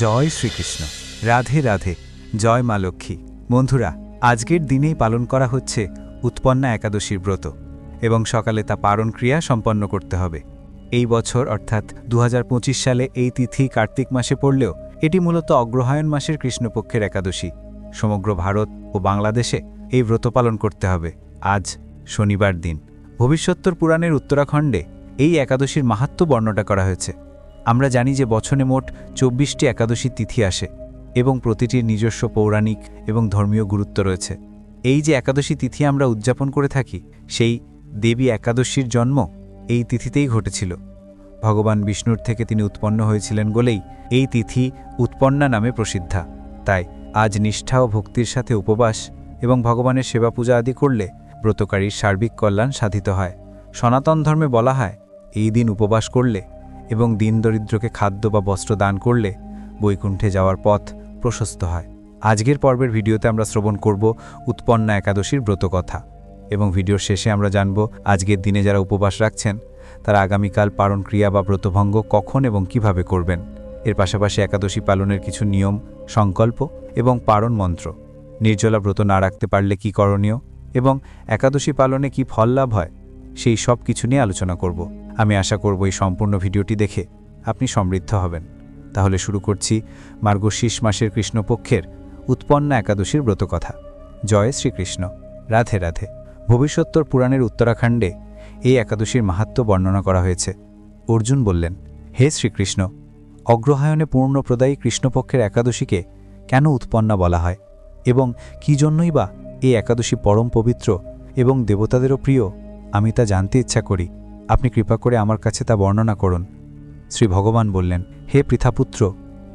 জয় শ্রীকৃষ্ণ। রাধে রাধে। জয় মা লক্ষ্মী। বন্ধুরা, আজকের দিনেই পালন করা হচ্ছে উৎপন্না একাদশীর ব্রত এবং সকালে তা পারণ ক্রিয়া সম্পন্ন করতে হবে। এই বছর, অর্থাৎ দু হাজার পঁচিশ সালে এই তিথি কার্তিক মাসে পড়লেও এটি মূলত অগ্রহায়ণ মাসের কৃষ্ণপক্ষের একাদশী। সমগ্র ভারত ও বাংলাদেশে এই ব্রত পালন করতে হবে। আজ শনিবার দিন। ভবিষ্যত্তর পুরাণের উত্তরাখণ্ডে এই একাদশীর মাহাত্ম্য বর্ণনা করা হয়েছে। আমরা জানি যে বছরে মোট চব্বিশটি একাদশী তিথি আসে এবং প্রতিটির নিজস্ব পৌরাণিক এবং ধর্মীয় গুরুত্ব রয়েছে। এই যে একাদশী তিথি আমরা উদযাপন করে থাকি, সেই দেবী একাদশীর জন্ম এই তিথিতেই ঘটেছিল। ভগবান বিষ্ণুর থেকে তিনি উৎপন্ন হয়েছিলেন বলেই এই তিথি উৎপন্না নামে প্রসিদ্ধা। তাই আজ নিষ্ঠা ও ভক্তির সাথে উপবাস এবং ভগবানের সেবা পূজা আদি করলে ব্রতকারীর সার্বিক কল্যাণ সাধিত হয়। সনাতন ধর্মে বলা হয়, এই দিন উপবাস করলে এবং দিন দরিদ্রকে খাদ্য বা বস্ত্র দান করলে বৈকুণ্ঠে যাওয়ার পথ প্রশস্ত হয়। আজকের পর্বের ভিডিওতে আমরা শ্রবণ করব উৎপন্না একাদশীর ব্রতকথা এবং ভিডিওর শেষে আমরা জানব আজকের দিনে যারা উপবাস রাখছেন, তারা আগামীকাল পারণ ক্রিয়া বা ব্রতভঙ্গ কখন এবং কীভাবে করবেন। এর পাশাপাশি একাদশী পালনের কিছু নিয়ম, সংকল্প এবং পারণ মন্ত্র। নির্জলা ব্রত না রাখতে পারলে কি করণীয় এবং একাদশী পালনে কি ফল লাভ হয়, সেই সব কিছু নিয়ে আলোচনা করব। আমি আশা করব এই সম্পূর্ণ ভিডিওটি দেখে আপনি সমৃদ্ধ হবেন। তাহলে শুরু করছি মার্গশীষ মাসের কৃষ্ণপক্ষের উৎপন্না একাদশীর ব্রতকথা। জয় শ্রীকৃষ্ণ। রাধে রাধে। ভবিষ্যত্তর পুরাণের উত্তরাখণ্ডে এই একাদশীর মাহাত্ম্য বর্ণনা করা হয়েছে। অর্জুন বললেন, হে শ্রীকৃষ্ণ, অগ্রহায়ণে পূর্ণপ্রদায়ী কৃষ্ণপক্ষের একাদশীকে কেন উৎপন্না বলা হয়? এবং কি জন্যই বা এই একাদশী পরম পবিত্র এবং দেবতাদেরও প্রিয়? আমি তা জানতে ইচ্ছা করি। আপনি কৃপা করে আমার কাছে তা বর্ণনা করুন। শ্রী ভগবান বললেন, হে পৃথাপুত্র,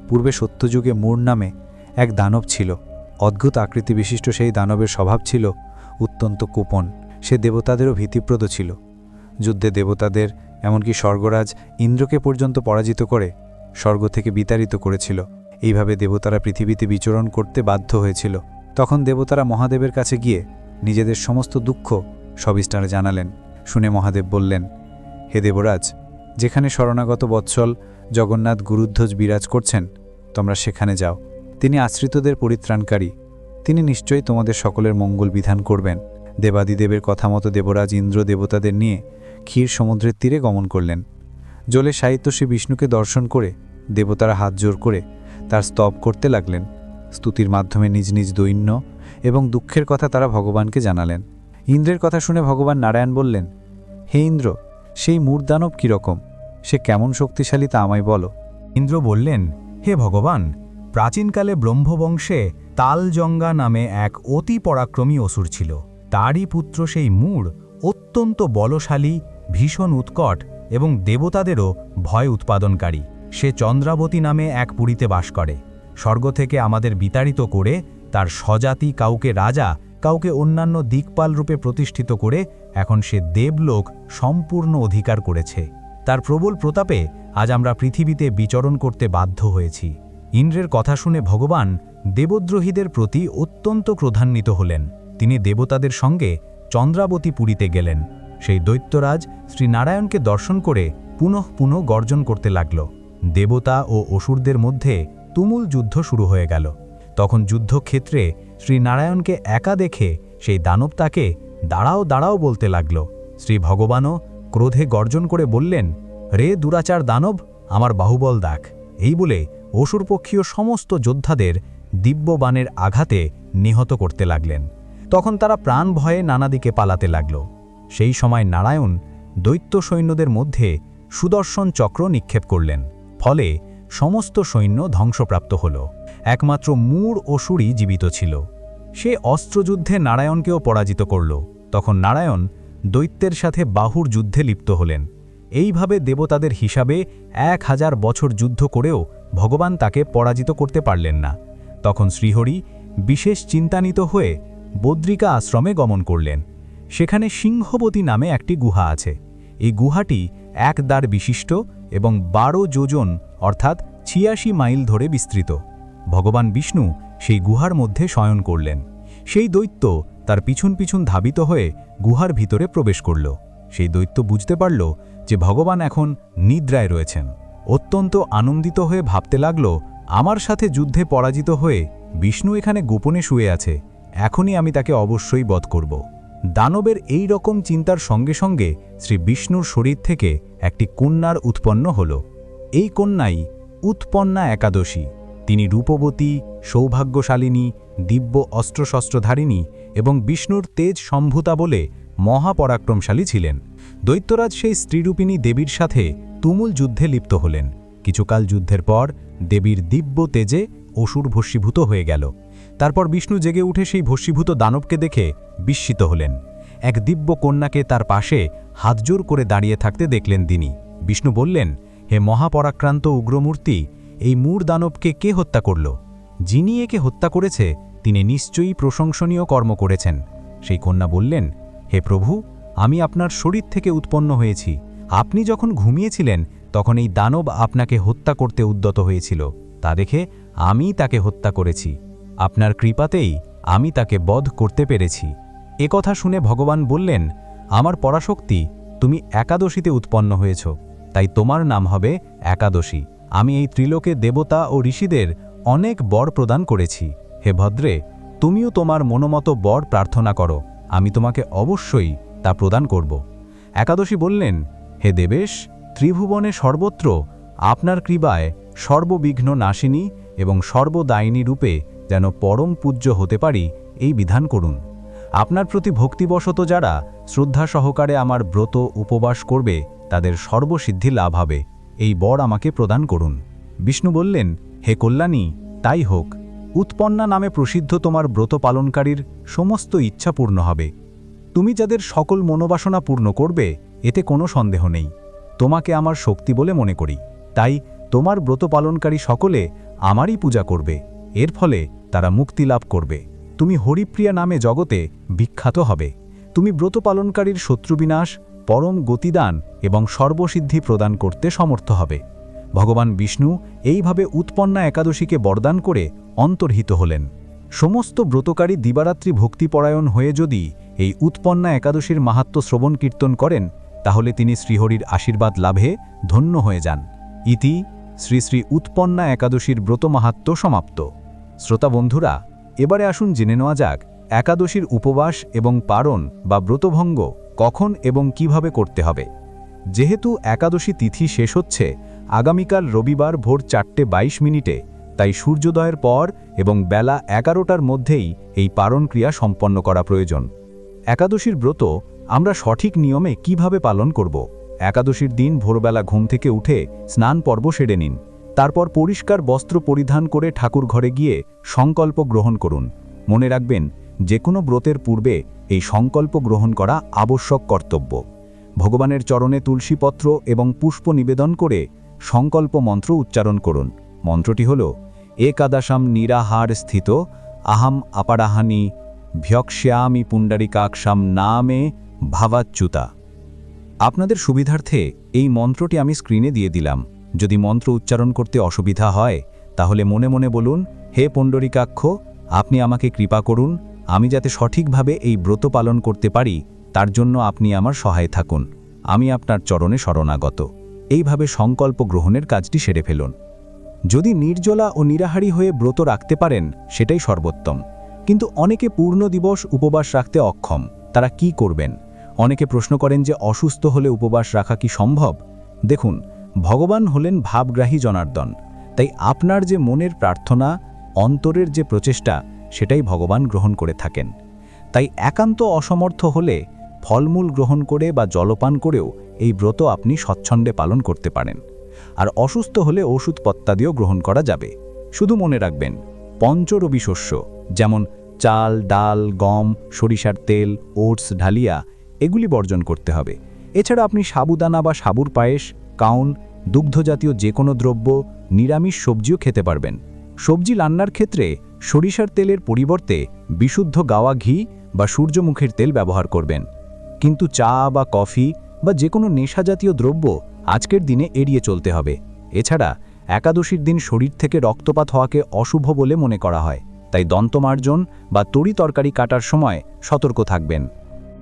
পূর্বে সত্যযুগে মূর নামে এক দানব ছিল। অদ্ভুত আকৃতি বিশিষ্ট সেই দানবের স্বভাব ছিল অত্যন্ত কোপন। সে দেবতাদেরও ভীতিপ্রদ ছিল। যুদ্ধে দেবতাদের, এমনকি স্বর্গরাজ ইন্দ্রকে পর্যন্ত পরাজিত করে স্বর্গ থেকে বিতাড়িত করেছিল। এইভাবে দেবতারা পৃথিবীতে বিচরণ করতে বাধ্য হয়েছিল। তখন দেবতারা মহাদেবের কাছে গিয়ে নিজেদের সমস্ত দুঃখ সবিস্তারে জানালেন। শুনে মহাদেব বললেন হে দেবরাজ, যেখানে শরণাগত বৎসল জগন্নাথ গুরুধ্বজ বিরাজ করছেন, তোমরা সেখানে যাও। তিনি আশ্রিতদের পরিত্রাণকারী। তিনি নিশ্চয়ই তোমাদের সকলের মঙ্গল বিধান করবেন। দেবাদিদেবের কথা মতো দেবরাজ ইন্দ্র দেবতাদের নিয়ে ক্ষীর সমুদ্রের তীরে গমন করলেন। জলে সাহিত্য শ্রী বিষ্ণুকে দর্শন করে দেবতারা হাত জোর করে তার স্তব করতে লাগলেন। স্তুতির মাধ্যমে নিজ নিজ দৈন্য এবং দুঃখের কথা তারা ভগবানকে জানালেন। ইন্দ্রের কথা শুনে ভগবান নারায়ণ বললেন, হে ইন্দ্র সেই মূর্দানব কীরকম? সে কেমন শক্তিশালী তা আমায় বলো। ইন্দ্র বললেন, হে ভগবান, প্রাচীনকালে ব্রহ্মবংশে তালজঙ্গা নামে এক অতি পরাক্রমী অসুর ছিল। তারই পুত্র সেই মূঢ়, অত্যন্ত বলশালী, ভীষণ উৎকট এবং দেবতাদেরও ভয় উৎপাদনকারী। সে চন্দ্রাবতী নামে এক পুরীতে বাস করে। স্বর্গ থেকে আমাদের বিতাড়িত করে তার স্বজাতি কাউকে রাজা কাউকে অন্যান্য দিকপাল রূপে প্রতিষ্ঠিত করে এখন সে দেবলোক সম্পূর্ণ অধিকার করেছে। তার প্রবল প্রতাপে আজ আমরা পৃথিবীতে বিচরণ করতে বাধ্য হয়েছি। ইন্দ্রের কথা শুনে ভগবান দেবদ্রোহীদের প্রতি অত্যন্ত ক্রোধান্বিত হলেন। তিনি দেবতাদের সঙ্গে চন্দ্রাবতী পুরীতে গেলেন। সেই দৈত্যরাজ শ্রীনারায়ণকে দর্শন করে পুনঃ পুনঃ গর্জন করতে লাগল। দেবতা ও অসুরদের মধ্যে তুমুল যুদ্ধ শুরু হয়ে গেল। তখন যুদ্ধক্ষেত্রে শ্রীনারায়ণকে একা দেখে সেই দানব তাকে দাঁড়াও দাঁড়াও বলতে লাগল। শ্রী ভগবানও ক্রোধে গর্জন করে বললেন, রে দুরাচার দানব, আমার বাহুবল দাখ। এই বলে অসুরপক্ষীয় সমস্ত যোদ্ধাদের দিব্যবাণের আঘাতে নিহত করতে লাগলেন। তখন তারা প্রাণ ভয়ে নানা দিকে পালাতে লাগল। সেই সময় নারায়ণ দৈত্য সৈন্যদের মধ্যে সুদর্শন চক্র নিক্ষেপ করলেন। ফলে সমস্ত সৈন্য ধ্বংসপ্রাপ্ত হল। একমাত্র মূর অসুরই জীবিত ছিল। সে অস্ত্রযুদ্ধে নারায়ণকেও পরাজিত করল। তখন নারায়ণ দৈত্যের সাথে বাহুর যুদ্ধে লিপ্ত হলেন। এইভাবে দেবতাদের হিসাবে এক হাজার বছর যুদ্ধ করেও ভগবান তাকে পরাজিত করতে পারলেন না। তখন শ্রীহরি বিশেষ চিন্তানিত হয়ে বদ্রিকা আশ্রমে গমন করলেন। সেখানে সিংহবতী নামে একটি গুহা আছে। এই গুহাটি এক দ্বার বিশিষ্ট এবং বারো যোজন অর্থাৎ ছিয়াশি মাইল ধরে বিস্তৃত। ভগবান বিষ্ণু সেই গুহার মধ্যে শয়ন করলেন। সেই দৈত্য তার পিছন পিছন ধাবিত হয়ে গুহার ভিতরে প্রবেশ করল। সেই দৈত্য বুঝতে পারল যে ভগবান এখন নিদ্রায় রয়েছেন। অত্যন্ত আনন্দিত হয়ে ভাবতে লাগল, আমার সাথে যুদ্ধে পরাজিত হয়ে বিষ্ণু এখানে গোপনে শুয়ে আছে, এখনই আমি তাকে অবশ্যই বধ করব। দানবের এই রকম চিন্তার সঙ্গে সঙ্গে শ্রী বিষ্ণুর শরীর থেকে একটি কন্যার উৎপন্ন হল। এই কন্যাই উৎপন্না একাদশী। তিনি রূপবতী, সৌভাগ্যশালিনী, দিব্য অস্ত্রশস্ত্রধারিণী এবং বিষ্ণুর তেজ সম্ভূতা বলে মহাপরাক্রমশালী ছিলেন। দৈত্যরাজ সেই স্ত্রীরূপিণী দেবীর সাথে তুমুল যুদ্ধে লিপ্ত হলেন। কিছুকাল যুদ্ধের পর দেবীর দিব্য তেজে অসুর ভস্মীভূত হয়ে গেল। তারপর বিষ্ণু জেগে উঠে সেই ভস্মীভূত দানবকে দেখে বিস্মিত হলেন। এক দিব্য কন্যাকে তার পাশে হাতজোর করে দাঁড়িয়ে থাকতে দেখলেন তিনি। বিষ্ণু বললেন, হে মহাপরাক্রান্ত উগ্রমূর্তি এই মূর দানবকে কে হত্যা করল? যিনি একে হত্যা করেছে, তিনি নিশ্চয়ই প্রশংসনীয় কর্ম করেছেন। সেই কন্যা বললেন, হে প্রভু, আমি আপনার শরীর থেকে উৎপন্ন হয়েছি। আপনি যখন ঘুমিয়েছিলেন, তখন এই দানব আপনাকে হত্যা করতে উদ্যত হয়েছিল। তা দেখে আমি তাকে হত্যা করেছি। আপনার কৃপাতেই আমি তাকে বধ করতে পেরেছি। এ কথা শুনে ভগবান বললেন, আমার পরাশক্তি, তুমি একাদশীতে উৎপন্ন হয়েছ। তাই তোমার নাম হবে একাদশী। আমি এই ত্রিলোকে দেবতা ও ঋষিদের অনেক বর প্রদান করেছি। হে ভদ্রে, তুমিও তোমার মনোমতো বর প্রার্থনা করো, আমি তোমাকে অবশ্যই তা প্রদান করব। একাদশী বললেন, হে দেবেশ, ত্রিভুবনে সর্বত্র আপনার কৃপায় সর্ববিঘ্ন নাশিনী এবং সর্বদায়িনী রূপে যেন পরম পূজ্য হতে পারি এই বিধান করুন। আপনার প্রতি ভক্তিবশত যারা শ্রদ্ধা সহকারে আমার ব্রত উপবাস করবে, তাদের সর্বসিদ্ধি লাভ হবে। এই বর আমাকে প্রদান করুন। বিষ্ণু বললেন, হে কল্যাণী, তাই হোক। উৎপন্না নামে প্রসিদ্ধ তোমার ব্রত পালনকারীর সমস্ত ইচ্ছা পূর্ণ হবে। তুমি যাদের সকল মনোবাসনা পূর্ণ করবে, এতে কোনো সন্দেহ নেই। তোমাকে আমার শক্তি বলে মনে করি। তাই তোমার ব্রত পালনকারী সকলে আমারই পূজা করবে। এর ফলে তারা মুক্তি লাভ করবে। তুমি হরিপ্রিয়া নামে জগতে বিখ্যাত হবে। তুমি ব্রত পালনকারীর শত্রুবিনাশ পরম গতিদান এবং সর্বসিদ্ধি প্রদান করতে সমর্থ হবে। ভগবান বিষ্ণু এইভাবে উৎপন্না একাদশীকে বরদান করে অন্তর্হিত হলেন। সমস্ত ব্রতকারী দিবারাত্রি ভক্তিপরায়ণ হয়ে যদি এই উৎপন্না একাদশীর মাহাত্ম শ্রবণ কীর্তন করেন, তাহলে তিনি শ্রীহরির আশীর্বাদ লাভে ধন্য হয়ে যান। ইতি শ্রী শ্রী উৎপন্না একাদশীর ব্রত মাহাত্ম সমাপ্ত। শ্রোতা বন্ধুরা, এবারে আসুন জেনে নেওয়া যাক একাদশীর উপবাস এবং পারণ বা ব্রতভঙ্গ কখন এবং কীভাবে করতে হবে? যেহেতু একাদশী তিথি শেষ হচ্ছে, আগামীকাল রবিবার ভোর চারটে বাইশ মিনিটে, তাই সূর্যোদয়ের পর এবং বেলা এগারোটার মধ্যেই এই পারণ ক্রিয়া সম্পন্ন করা প্রয়োজন। একাদশীর ব্রত আমরা সঠিক নিয়মে কীভাবে পালন করব? একাদশীর দিন ভোরবেলা ঘুম থেকে উঠে স্নান পর্ব সেরে নিন। তারপর পরিষ্কার বস্ত্র পরিধান করে ঠাকুর ঘরে গিয়ে সংকল্প গ্রহণ করুন। মনে রাখবেন যে কোনো ব্রতের পূর্বে এই সংকল্প গ্রহণ করা আবশ্যক কর্তব্য। ভগবানের চরণে তুলসীপত্র এবং পুষ্প নিবেদন করে সংকল্প মন্ত্র উচ্চারণ করুন। মন্ত্রটি হল একাদাসাম নিরাহার স্থিত, আহাম আপারাহানি, ভ্যক্ষ্যামি পুণ্ডরিকাক্ষাম নামে ভাবাচ্যুতা। আপনাদের সুবিধার্থে এই মন্ত্রটি আমি স্ক্রিনে দিয়ে দিলাম। যদি মন্ত্র উচ্চারণ করতে অসুবিধা হয়, তাহলে মনে মনে বলুন, হে পণ্ডরিকাক্ষ, আপনি আমাকে কৃপা করুন আমি যাতে সঠিকভাবে এই ব্রত পালন করতে পারি, তার জন্য আপনি আমার সহায় থাকুন। আমি আপনার চরণে শরণাগত। এইভাবে সংকল্প গ্রহণের কাজটি সেরে ফেলুন। যদি নির্জলা ও নিরাহারি হয়ে ব্রত রাখতে পারেন, সেটাই সর্বোত্তম। কিন্তু অনেকে পূর্ণ দিবস উপবাস রাখতে অক্ষম। তারা কি করবেন? অনেকে প্রশ্ন করেন যে, অসুস্থ হলে উপবাস রাখা কি সম্ভব? দেখুন, ভগবান হলেন ভাবগ্রাহী জনার্দন। তাই আপনার যে মনের প্রার্থনা, অন্তরের যে প্রচেষ্টা সেটাই ভগবান গ্রহণ করে থাকেন। তাই একান্ত অসমর্থ হলে ফলমূল গ্রহণ করে বা জলপান করেও এই ব্রত আপনি স্বচ্ছন্দে পালন করতে পারেন। আর অসুস্থ হলে ওষুধ পত্তাদিও গ্রহণ করা যাবে। শুধু মনে রাখবেন, পঞ্চরবি শস্য, যেমন চাল, ডাল, গম, সরিষার তেল, ওটস, ঢালিয়া, এগুলি বর্জন করতে হবে। এছাড়া আপনি সাবুদানা বা সাবুর পায়েস, কাউন, দুগ্ধজাতীয় যে কোনো দ্রব্য, নিরামিষ সবজিও খেতে পারবেন। সবজি রান্নার ক্ষেত্রে সরিষার তেলের পরিবর্তে বিশুদ্ধ গাওয়া ঘি বা সূর্যমুখের তেল ব্যবহার করবেন। কিন্তু চা বা কফি বা যে কোনো নেশাজাতীয় দ্রব্য আজকের দিনে এড়িয়ে চলতে হবে। এছাড়া একাদশীর দিন শরীর থেকে রক্তপাত হওয়াকে অশুভ বলে মনে করা হয়। তাই দন্তমার্জন বা তরি তরকারি কাটার সময় সতর্ক থাকবেন।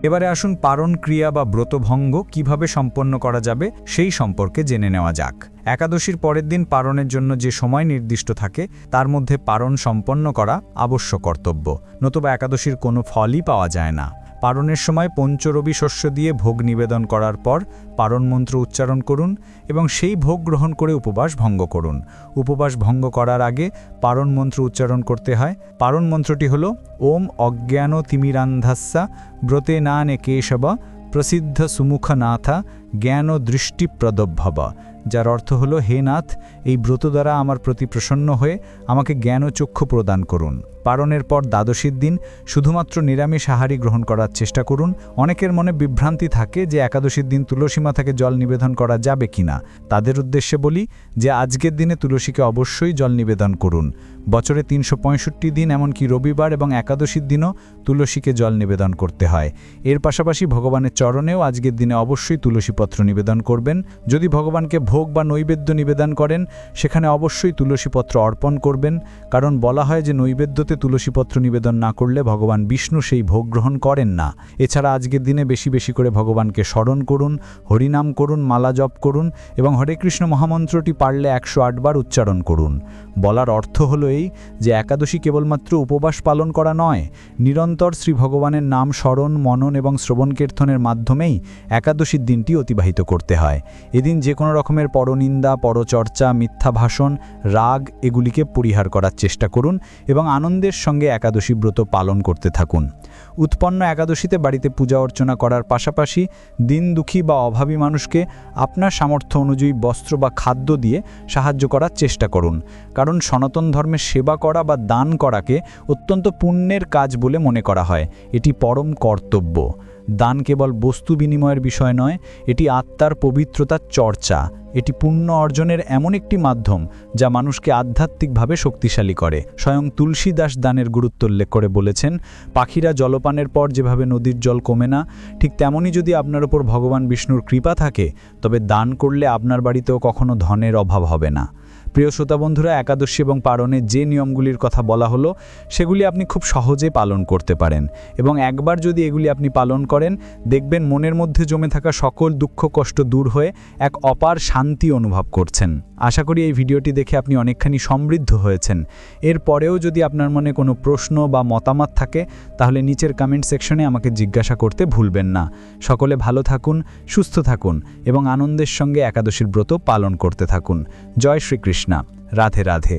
এবারে আসুন পারণ ক্রিয়া বা ব্রতভঙ্গ কীভাবে সম্পন্ন করা যাবে সেই সম্পর্কে জেনে নেওয়া যাক। একাদশীর পরের দিন পারণের জন্য যে সময় নির্দিষ্ট থাকে, তার মধ্যে পারণ সম্পন্ন করা আবশ্যক কর্তব্য, নতুবা একাদশীর কোনো ফলই পাওয়া যায় না। পারণের সময় পঞ্চরবি শস্য দিয়ে ভোগ নিবেদন করার পর পারণ মন্ত্র উচ্চারণ করুন এবং সেই ভোগ গ্রহণ করে উপবাস ভঙ্গ করুন। উপবাস ভঙ্গ করার আগে পারণ মন্ত্র উচ্চারণ করতে হয়। পারণ মন্ত্রটি হল, ওম অজ্ঞান তিমিরান্ধাস্যা, ব্রতে নানে কেশব, প্রসিদ্ধ সুমুখনাথা জ্ঞান দৃষ্টিপ্রদভব যার অর্থ হল, হে নাথ, এই ব্রত দ্বারা আমার প্রতি প্রসন্ন হয়ে আমাকে জ্ঞান ও চক্ষু প্রদান করুন। পারণের পর দ্বাদশীর দিন শুধুমাত্র নিরামিষ আহারই গ্রহণ করার চেষ্টা করুন। অনেকের মনে বিভ্রান্তি থাকে যে একাদশীর দিন তুলসী থেকে জল নিবেদন করা যাবে কিনা। তাদের উদ্দেশ্যে বলি যে, আজকের দিনে তুলসীকে অবশ্যই জল নিবেদন করুন। বছরে তিনশো পঁয়ষট্টি দিন, এমনকি রবিবার এবং একাদশীর দিনও তুলসীকে জল নিবেদন করতে হয়। এর পাশাপাশি ভগবানের চরণেও আজকের দিনে অবশ্যই তুলসীপত্র নিবেদন করবেন। যদি ভগবানকে ভোগ বা নৈবেদ্য নিবেদন করেন, সেখানে অবশ্যই তুলসীপত্র অর্পণ করবেন। কারণ বলা হয় যে নৈবেদ্যতে তুলসীপত্র নিবেদন না করলে ভগবান বিষ্ণু সেই ভোগ গ্রহণ করেন না। এছাড়া আজকের দিনে বেশি বেশি করে ভগবানকে স্মরণ করুন, হরিনাম করুন, মালা জপ করুন এবং হরে কৃষ্ণ মহামন্ত্রটি পারলে একশো আটবার উচ্চারণ করুন। বলার অর্থ হলো এই যে একাদশী কেবলমাত্র উপবাস পালন করা নয়, নিরন্তর শ্রী ভগবানের নাম স্মরণ, মনন এবং শ্রবণ কীর্তনের মাধ্যমেই একাদশীর দিনটি অতিবাহিত করতে হয়। এদিন যে কোনো রকমের পরনিন্দা, পরচর্চা, মিথ্যা ভাষণ, রাগ এগুলিকে পরিহার করার চেষ্টা করুন এবং আনন্দের সঙ্গে একাদশী ব্রত পালন করতে থাকুন। উৎপন্ন একাদশীতে বাড়িতে পূজা অর্চনা করার পাশাপাশি দিন দুঃখী বা অভাবী মানুষকে আপনার সামর্থ্য অনুযায়ী বস্ত্র বা খাদ্য দিয়ে সাহায্য করার চেষ্টা করুন। কারণ সনাতন ধর্মের সেবা করা বা দান করাকে অত্যন্ত পুণ্যের কাজ বলে মনে করা হয়। এটি পরম কর্তব্য। দান কেবল বস্তু বিনিময়ের বিষয় নয়, এটি আত্মার পবিত্রতার চর্চা। এটি পুণ্য অর্জনের এমন একটি মাধ্যম যা মানুষকে আধ্যাত্মিকভাবে শক্তিশালী করে। স্বয়ং তুলসীদাস দানের গুরুত্ব উল্লেখ করে বলেছেন, পাখিরা জলপানের পর যেভাবে নদীর জল কমে না, ঠিক তেমনই যদি আপনার ওপর ভগবান বিষ্ণুর কৃপা থাকে, তবে দান করলে আপনার বাড়িতেও কখনো ধনের অভাব হবে না। প্রিয় শ্রোতা বন্ধুরা, একাদশী এবং পারণে যে নিয়মগুলির কথা বলা হলো, সেগুলি আপনি খুব সহজে পালন করতে পারেন। এবং একবার যদি এগুলি আপনি পালন করেন, দেখবেন মনের মধ্যে জমে থাকা সকল দুঃখ, কষ্ট দূর হয়ে এক অপার শান্তি অনুভব করছেন। আশা করি এই ভিডিওটি দেখে আপনি অনেকখানি সমৃদ্ধ হয়েছেন। এরপরেও যদি আপনার মনে কোনো প্রশ্ন বা মতামত থাকে, তাহলে নিচের কমেন্ট সেকশনে আমাকে জিজ্ঞাসা করতে ভুলবেন না। সকলে ভালো থাকুন, সুস্থ থাকুন এবং আনন্দের সঙ্গে একাদশীর ব্রত পালন করতে থাকুন। জয় শ্রীকৃষ্ণা। রাধে রাধে